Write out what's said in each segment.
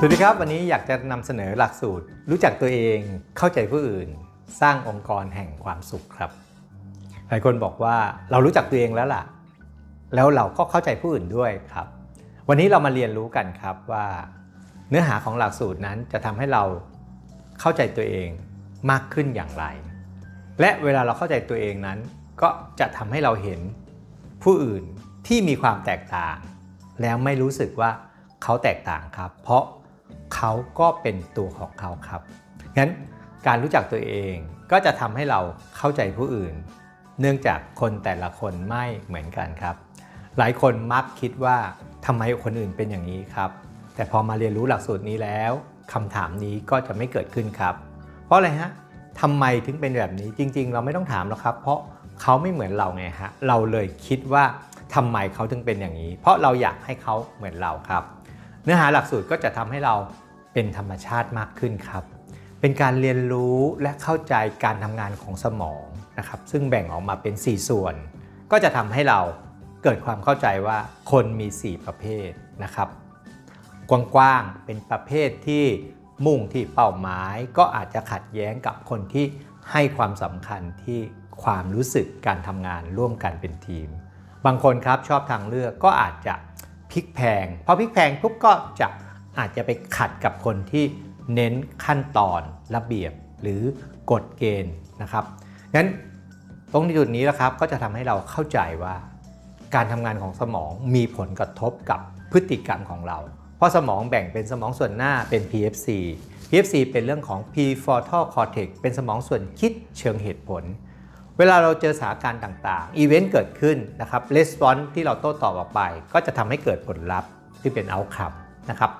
สวัสดีครับ วันนี้อยากจะนำเสนอหลักสูตร รู้จักตัวเองเข้าใจผู้อื่น สร้างองค์กรแห่งความสุขครับหลายคนบอกว่าเรารู้จักตัวเองแล้วล่ะ แล้วเราก็เข้าใจผู้อื่นด้วยครับ วันนี้เรามาเรียนรู้กันครับว่า เนื้อหาของหลักสูตรนั้นจะทำให้เราเข้าใจตัวเองมากขึ้นอย่างไร และเวลาเราเข้าใจตัวเองนั้น ก็จะทำให้เราเห็นผู้อื่นที่มีความแตกต่าง แล้วไม่รู้สึกว่าเขาแตกต่างครับ เพราะ เขาก็เป็นตัวของเขาครับ งั้นการรู้จักตัวเองก็จะทำให้เราเข้าใจผู้อื่น เนื่องจากคนแต่ละคนไม่เหมือนกันครับ หลายคนมักคิดว่าทำไมคนอื่นเป็นอย่างนี้ครับ แต่พอมาเรียนรู้หลักสูตรนี้แล้วคำถามนี้ก็จะไม่เกิดขึ้นครับ เพราะอะไรฮะทำไมถึงเป็นแบบนี้จริง ๆ เราไม่ต้องถามหรอกครับ เพราะเขาไม่เหมือนเราไงฮะเราเลยคิดว่าทำไมเขาถึงเป็นอย่างนี้ เพราะเราอยากให้เขาเหมือนเราครับ นื้อหาหลักสูตรก็จะทำให้เราเป็นธรรมชาติมากขึ้นครับ เป็นการเรียนรู้และเข้าใจการทำงานของสมองนะครับซึ่งแบ่งออกมาเป็น 4 ส่วน ก็จะทำให้เราเกิดความเข้าใจว่าคนมี 4 ประเภทนะครับ กว้างๆเป็นประเภทที่มุ่งที่เป้าหมาย ก็อาจจะขัดแย้งกับคนที่ให้ความสำคัญที่ความรู้สึกการทำงานร่วมกันเป็นทีม บางคนครับชอบทางเลือกก็อาจจะ ลิกแพงพอพลิกแพงปุ๊บก็จะอาจจะไปขัดกับคนที่เน้นขั้นตอนระเบียบหรือกฎเกณฑ์นะครับงั้นตรงจุดนี้นะครับก็จะทำให้เราเข้าใจว่า การทำงานของสมองมีผลกระทบกับพฤติกรรมของเรา เพราะสมองแบ่งเป็นสมองส่วนหน้าเป็น PFC PFC เป็นเรื่องของ prefrontal cortex เป็นสมองส่วนคิดเชิงเหตุผล เวลาเราเจอสถานการณ์ต่างๆ อีเวนต์เกิดขึ้นนะครับ response ที่เราโต้ตอบออกไป ก็จะทำให้เกิดผลลัพธ์ที่เป็น outcome นะครับ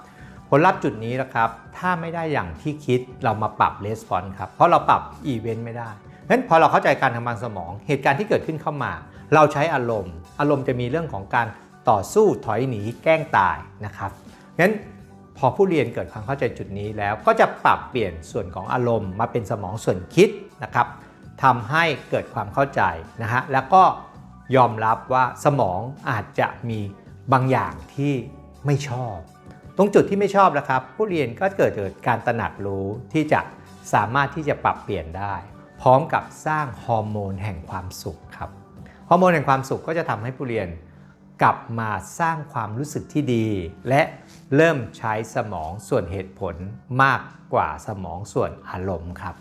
ผลลัพธ์จุดนี้นะครับถ้าไม่ได้อย่างที่คิดเรามาปรับ response ครับเพราะเราปรับอีเวนต์ไม่ได้งั้นพอเราเข้าใจการทำงานสมอง เหตุการณ์ที่เกิดขึ้นเข้ามา เราใช้อารมณ์ อารมณ์จะมีเรื่องของการต่อสู้ถอยหนีแกล้งตายนะครับงั้นพอผู้เรียนเกิดความเข้าใจจุดนี้แล้วก็จะปรับเปลี่ยนส่วนของอารมณ์มาเป็นสมองส่วนคิดนะครับ ทำให้เกิดความเข้าใจนะฮะแล้วก็ยอมรับว่าสมองอาจจะมีบางอย่างที่ไม่ชอบ ตรงจุดที่ไม่ชอบนะครับ ผู้เรียนก็เกิดเกิดการตระหนักรู้ที่จะสามารถที่จะปรับเปลี่ยนได้ พร้อมกับสร้างฮอร์โมนแห่งความสุขครับฮอร์โมนแห่งความสุขก็จะทำให้ผู้เรียนกลับมาสร้างความรู้สึกที่ดี และเริ่มใช้สมองส่วนเหตุผลมากกว่าสมองส่วนอารมณ์ครับ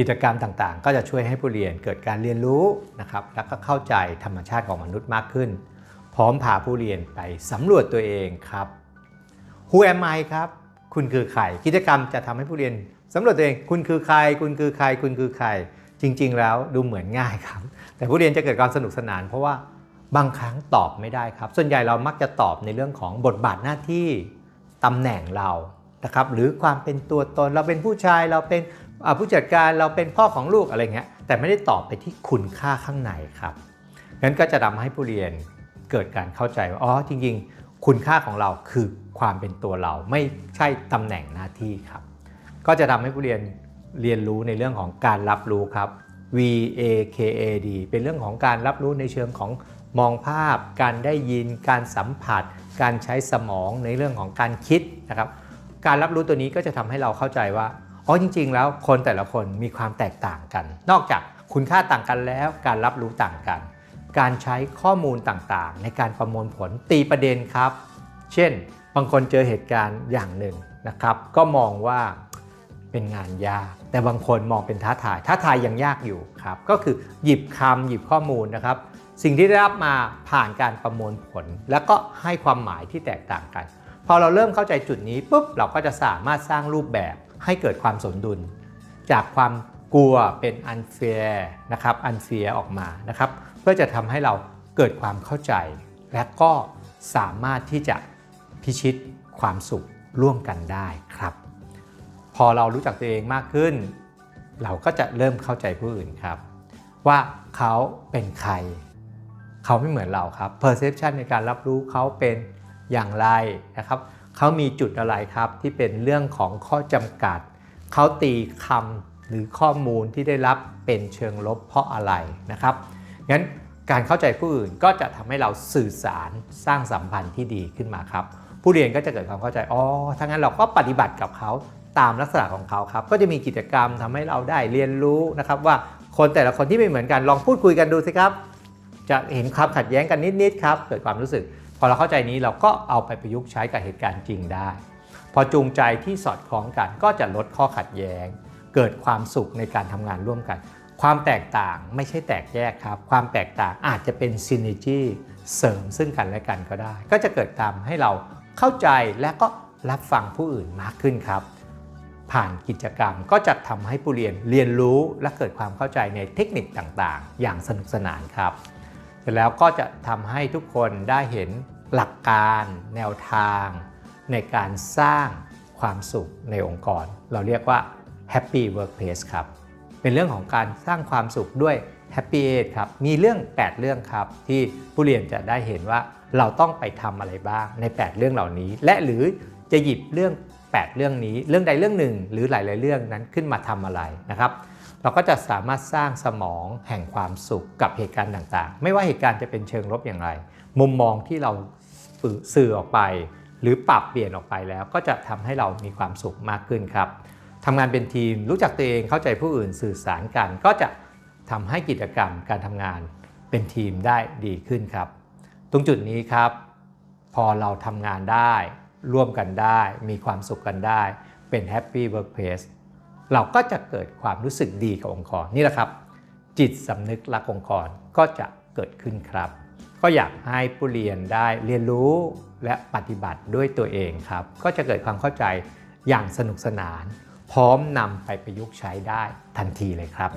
กิจกรรมต่างๆ ก็จะช่วยให้ผู้เรียนเกิดการเรียนรู้นะครับ แล้วก็เข้าใจธรรมชาติของมนุษย์มากขึ้น พร้อมพาผู้เรียนไปสำรวจตัวเองครับ Who am I ครับ คุณคือใคร กิจกรรมจะทำให้ผู้เรียนสำรวจตัวเอง คุณคือใคร คุณคือใคร คุณคือใคร จริง ๆ แล้วดูเหมือนง่ายครับ แต่ผู้เรียนจะเกิดความสนุกสนาน เพราะว่าบางครั้งตอบไม่ได้ครับ ส่วนใหญ่เรามักจะตอบในเรื่องของบทบาทหน้าที่ตำแหน่งเรานะครับหรือความเป็นตัวตนเราเป็นผู้ชายเราเป็น ผู้จัดการเราเป็นพ่อของลูกอะไรเงี้ยแต่ไม่ได้ตอบไปที่คุณค่าข้างในครับงั้นก็จะทำให้ผู้เรียนเกิดการเข้าใจว่าอ๋อจริงๆ คุณค่าของเราคือความเป็นตัวเราไม่ใช่ตำแหน่งหน้าที่ครับ ก็จะทำให้ผู้เรียนเรียนรู้ในเรื่องของการรับรู้ครับ V A K A D เป็นเรื่องของการรับรู้ในเชิงของมองภาพ การได้ยิน การสัมผัส การใช้สมองในเรื่องของการคิดนะครับ การรับรู้ตัวนี้ก็จะทำให้เราเข้าใจว่า อ๋อจริง ๆ แล้วคนแต่ละคนมีความแตกต่างกัน นอกจากคุณค่าต่างกันแล้ว การรับรู้ต่างกัน การใช้ข้อมูลต่างๆ ในการประมวลผลตีประเด็นครับ เช่น บางคนเจอเหตุการณ์อย่างหนึ่งนะครับ ก็มองว่าเป็นงานยาก แต่บางคนมองเป็นท้าทาย ท้าทายยังยากอยู่ครับ ก็คือหยิบคำหยิบข้อมูลนะครับ สิ่งที่ได้รับมาผ่านการประมวลผล แล้วก็ให้ความหมายที่แตกต่างกัน พอเราเริ่มเข้าใจจุดนี้ปุ๊บเราก็จะสามารถสร้างรูปแบบ ให้เกิดความสมดุล จากความกลัวเป็น unfair นะครับ unfair ออกมานะครับเพื่อจะทำให้เราเกิดความเข้าใจ และก็สามารถที่จะพิชิตความสุขร่วมกันได้ครับ พอเรารู้จักตัวเองมากขึ้น เราก็จะเริ่มเข้าใจผู้อื่นครับ ว่าเขาเป็นใคร เขาไม่เหมือนเราครับ perception ในการรับรู้เขาเป็นอย่างไรนะครับ เขามีจุดอะไรครับที่เป็นเรื่องของข้อจำกัด เขาตีคำหรือข้อมูลที่ได้รับเป็นเชิงลบเพราะอะไรนะครับงั้นการเข้าใจผู้อื่นก็จะทำให้เราสื่อสารสร้างสัมพันธ์ที่ดีขึ้นมาครับ ผู้เรียนก็จะเกิดความเข้าใจอ๋อถ้างั้นเราก็ปฏิบัติกับเขาตามลักษณะของเขาครับ ก็จะมีกิจกรรมทำให้เราได้เรียนรู้นะครับ ว่าคนแต่ละคนที่ไม่เหมือนกันลองพูดคุยกันดูสิครับ จะเห็นความขัดแย้งกันนิดๆครับ เกิดความรู้สึก พอเราเข้าใจนี้เราก็เอาไปประยุกต์ใช้กับเหตุการณ์จริงได้ พอจูงใจที่สอดคล้องกันก็จะลดข้อขัดแย้ง เกิดความสุขในการทำงานร่วมกัน ความแตกต่างไม่ใช่แตกแยกครับ ความแตกต่างอาจจะเป็นซิน e จีเสริมซึ่งกันและกันก็ได้ ก็จะเกิดตามให้เราเข้าใจและก็รับฟังผู้อื่นมากขึ้นครับ ผ่านกิจกรรมก็จะทำให้ผู้เรียนเรียนรู้และเกิดความเข้าใจในเทคนิคต่างๆ อย่างสนุกสนานครับ เสร็จแล้วก็จะทำให้ทุกคนได้เห็นหลักการแนวทาง ในการสร้างความสุขในองค์กร เราเรียกว่า Happy Workplace ครับ เป็นเรื่องของการสร้างความสุขด้วย Happy a ครับ มีเรื่อง 8 เรื่องครับ ที่ผู้เรียนจะได้เห็นว่าเราต้องไปทำอะไรบ้างใน 8 เรื่องเหล่านี้ และหรือจะหยิบเรื่อง 8 เรื่องนี้ เรื่องใดเรื่องหนึ่ง หรือหลาย ๆ เรื่องนั้นขึ้นมาทำอะไรนะครับ เราก็จะสามารถสร้างสมองแห่งความสุขกับเหตุการณ์ต่างๆ ไม่ว่าเหตุการณ์จะเป็นเชิงลบอย่างไร มุมมองที่เราสื่อออกไป หรือปรับเปลี่ยนออกไปแล้ว ก็จะทำให้เรามีความสุขมากขึ้นครับทำงานเป็นทีมรู้จักตัวเองเข้าใจผู้อื่นสื่อสารกัน ก็จะทำให้กิจกรรมการทำงานเป็นทีมได้ดีขึ้นครับ ตรงจุดนี้ครับ พอเราทำงานได้ ร่วมกันได้ มีความสุขกันได้ เป็นแฮปปี้เวิร์กเพส เราก็จะเกิดความรู้สึกดีกับองค์กรนี่แหละครับ จิตสำนึกรักองค์กรก็จะเกิดขึ้นครับ ก็อยากให้ผู้เรียนได้เรียนรู้และปฏิบัติด้วยตัวเองครับ ก็จะเกิดความเข้าใจอย่างสนุกสนาน พร้อมนำไปประยุกต์ใช้ได้ทันทีเลยครับ